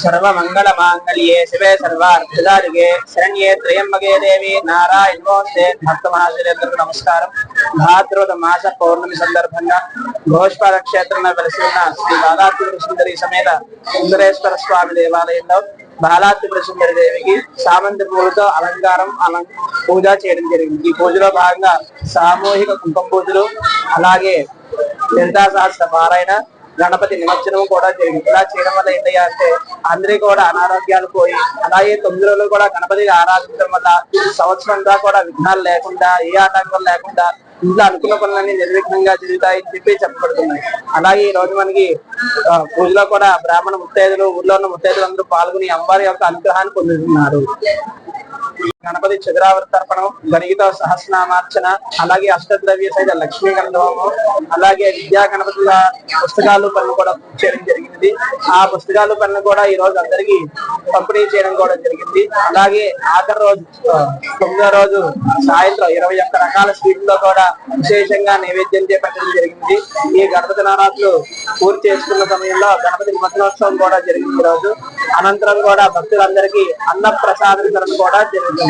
సర్వమంగళ మాంగళ్యే శివే సర్వార్థదారుగే శరణ్యే త్రయంబగే దేవి నారాయణమోస్తే భక్త మహాశయులందరికీ నమస్కారం భాద్రవద మాస పౌర్ణమి సందర్భంగా భోష్పాల క్షేత్రంలో వెలిసి ఉన్న శ్రీ బాలాత్రి సుందరి సమేత సుందరేశ్వర స్వామి దేవాలయంలో బాలాత్రి సుందరి దేవికి సామంతి పూలతో అలంకారం అలం పూజ చేయడం జరిగింది. ఈ పూజలో భాగంగా సామూహిక కుంకుమ పూజలు అలాగే లలితా సహస్ర పారాయణ గణపతి నిమజ్జనం కూడా జరిగింది ఇలా చేయడం వల్ల ఏంటయ్యా అంటే అందరికీ కూడా అనారోగ్యాలు పోయి అలాగే తొమ్మిది రోజులు కూడా గణపతిని ఆరాధించడం వల్ల సంవత్సరం కూడా విఘ్నాలు లేకుండా ఏ ఆటంకం లేకుండా ఇంట్లో అనుకున్న పనులన్నీ నిర్విఘ్నంగా జరుగుతాయని చెప్పి చెప్పబడుతున్నాయి. అలాగే ఈ రోజు మనకి పూజలో కూడా బ్రాహ్మణ ముత్తైదులు ఊర్లో ఉన్న ముత్తైదులు అందరూ పాల్గొని అమ్మవారి యొక్క అనుగ్రహాన్ని పొందుతున్నారు. గణపతి చతురావర్తర్పణం గణిత సహస్రనామార్చన అలాగే అష్టద్రవ్య సైత లక్ష్మీ గణధవము అలాగే విద్యా గణపతుల పుస్తకాలు పనులు కూడా పూర్తి చేయడం జరిగింది ఆ పుస్తకాలు పనులు కూడా ఈ రోజు అందరికి పంపిణీ చేయడం కూడా జరిగింది. అలాగే ఆఖరి రోజు తొమ్మిదో రోజు సాయంత్రం ఇరవై ఒక్క రకాల స్వీట్లతో కూడా విశేషంగా నైవేద్యం చేపట్టడం జరిగింది. ఈ గణపతి నవరాత్రులు పూర్తి చేసుకున్న సమయంలో గణపతి నిమజ్జనోత్సవం కూడా జరిగింది ఈ రోజు. అనంతరం కూడా భక్తులందరికీ అన్న ప్రసాదం కూడా జరిగింది